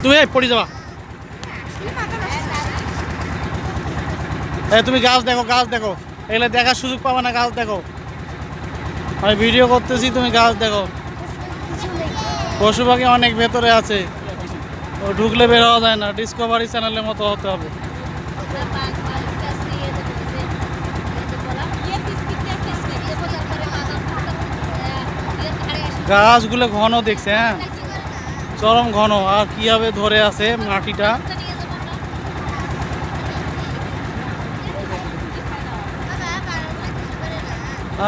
তুমি পড়ে যাবা। এই, তুমি গাছ দেখো গাছ দেখো। এগুলো দেখার সুযোগ পাবে না, গাছ দেখো। আমি ভিডিও করতেছি, তুমি গাছ দেখো। পশু পাখি অনেক ভেতরে আছে। ও ঢুকলে বের হওয়া যায় না ডিসকভারি চ্যানেলের মতো হতে হবে। গাছগুলো ঘন দেখছে হ্যাঁ। চরম ঘন, আর কীভাবে ধরে আছে মাটিটা?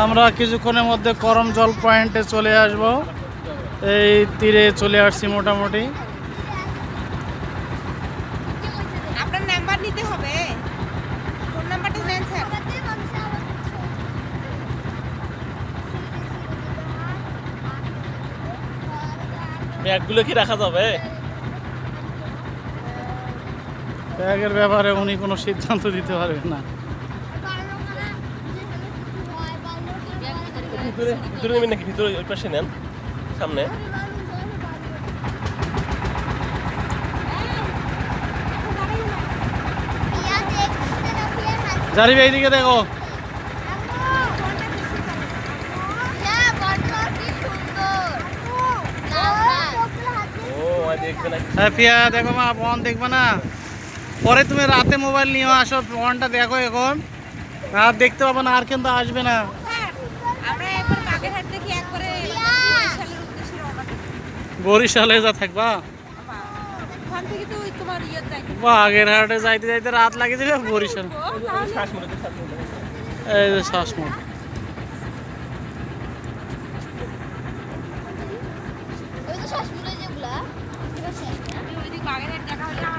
আমরা কিছুক্ষণের মধ্যে করম জল পয়েন্টে চলে আসব। এই তীরে চলে আসছি মোটামুটি। আপনার নাম্বার নিতে হবে। ব্যাগগুলো কি রাখা যাবে ব্যাগের ব্যাপারে উনি কোনো সিদ্ধান্ত দিতে পারবেন না ভিতরে ভিতরে নেবেন নাকি ভিতরে ওই পাশে নেন সামনে জারিবে এইদিকে দেখো ও আর দেখবে না হ্যাঁ পিয়া দেখো মা, বন দেখবে না? পরে তুমি রাতে মোবাইল নিয়ে আসো, বনটা দেখো এখন। আর দেখতে পাবো না, আর কিন্তু আসবে না। বাগেরহাট বরিশালে যা থাকবা। ওখান থেকে তো ওই তোমার ইয়ে যাই বাগের হাটে যাইতে যাইতে রাত লাগে যাবে বরিশাল। এই যে শ্বাসমূল pagues el